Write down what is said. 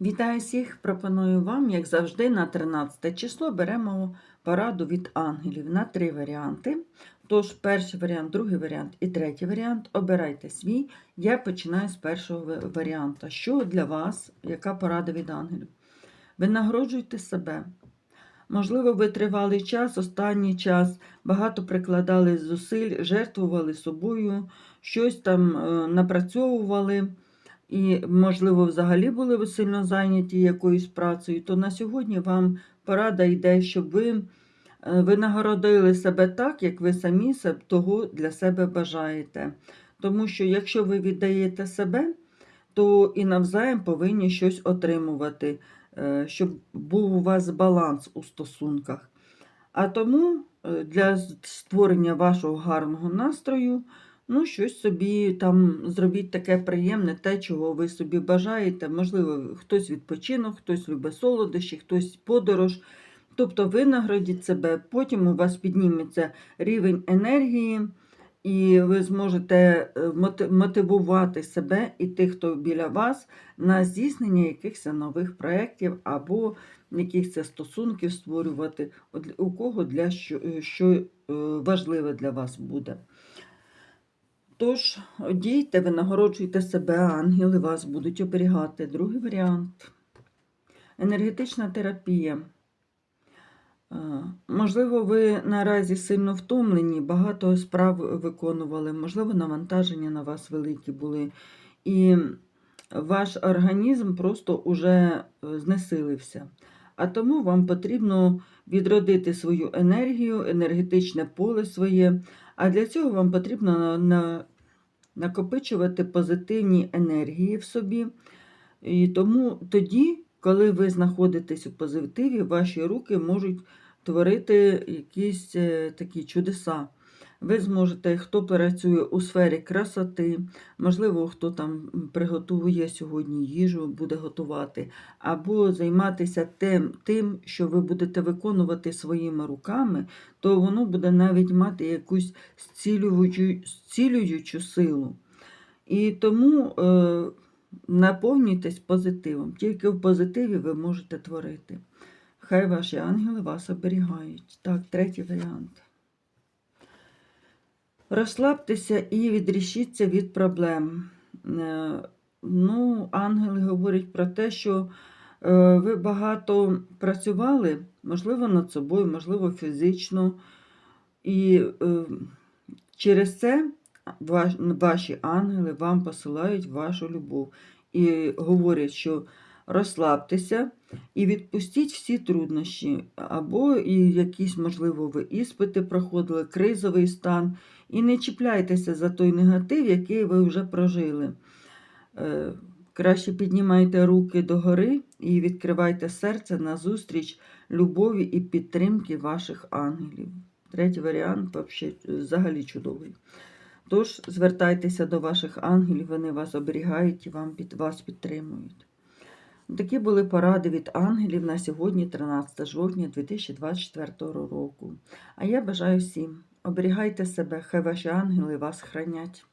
Вітаю всіх! Пропоную вам, як завжди, на 13 число беремо пораду від ангелів на три варіанти. Тож, перший варіант, другий варіант і третій варіант. Обирайте свій. Я починаю з першого ва- варіанта. Що для вас, яка порада від ангелів? Ви нагороджуйте себе. Можливо, ви тривалий час, останній час багато прикладали зусиль, жертвували собою, щось там е, напрацьовували і, можливо, взагалі були ви сильно зайняті якоюсь працею, то на сьогодні вам порада йде, щоб ви е, винагородили себе так, як ви самі того для себе бажаєте. Тому що якщо ви віддаєте себе, то і навзаєм повинні щось отримувати, е, щоб був у вас баланс у стосунках. А тому е, для створення вашого гарного настрою, ну, щось собі там зробіть таке приємне, те, чого ви собі бажаєте. Можливо, хтось відпочинок, хтось любить солодощі, хтось подорож. Тобто винаградіть себе, потім у вас підніметься рівень енергії, і ви зможете е, мотивувати себе і тих, хто біля вас, на здійснення якихось нових проєктів або якихось стосунків створювати, у кого для що, е, що е, важливе для вас буде. Тож, дійте, ви нагороджуйте себе, ангели вас будуть оберігати. Другий варіант. Енергетична терапія. Можливо, ви наразі сильно втомлені, багато справ виконували, можливо, навантаження на вас великі були. І ваш організм просто уже е, знесилився. А тому вам потрібно відродити свою енергію, енергетичне поле своє. А для цього вам потрібно на, на, накопичувати позитивні енергії в собі. І тому тоді, коли ви знаходитесь у позитиві, ваші руки можуть творити якісь е, такі чудеса. Ви зможете, хто працює у сфері красоти, можливо, хто там приготує сьогодні їжу, буде готувати, або займатися тим, тим, що ви будете виконувати своїми руками, то воно буде навіть мати якусь зцілюючу, зцілюючу силу. І тому е, наповнюйтесь позитивом. Тільки в позитиві ви можете творити. Хай ваші ангели вас оберігають. Так, третій варіант. Розслабтеся і відрішіться від проблем. Е, Ну, ангели говорять про те, що е, ви багато працювали, можливо, над собою, можливо, фізично. І е, через це ваші ангели вам посилають вашу любов і говорять, що розслабтеся і відпустіть всі труднощі, або і якісь, можливо, ви іспити проходили, кризовий стан, і не чіпляйтеся за той негатив, який ви вже прожили. Е, Краще піднімайте руки догори і відкривайте серце назустріч любові і підтримки ваших ангелів. Третій варіант вообще, взагалі чудовий. Тож звертайтеся до ваших ангелів, вони вас оберігають і вам під, вас підтримують. Такі були поради від ангелів на сьогодні, 13 жовтня 2024 року. А я бажаю всім, оберігайте себе, хай ваші ангели вас хранять.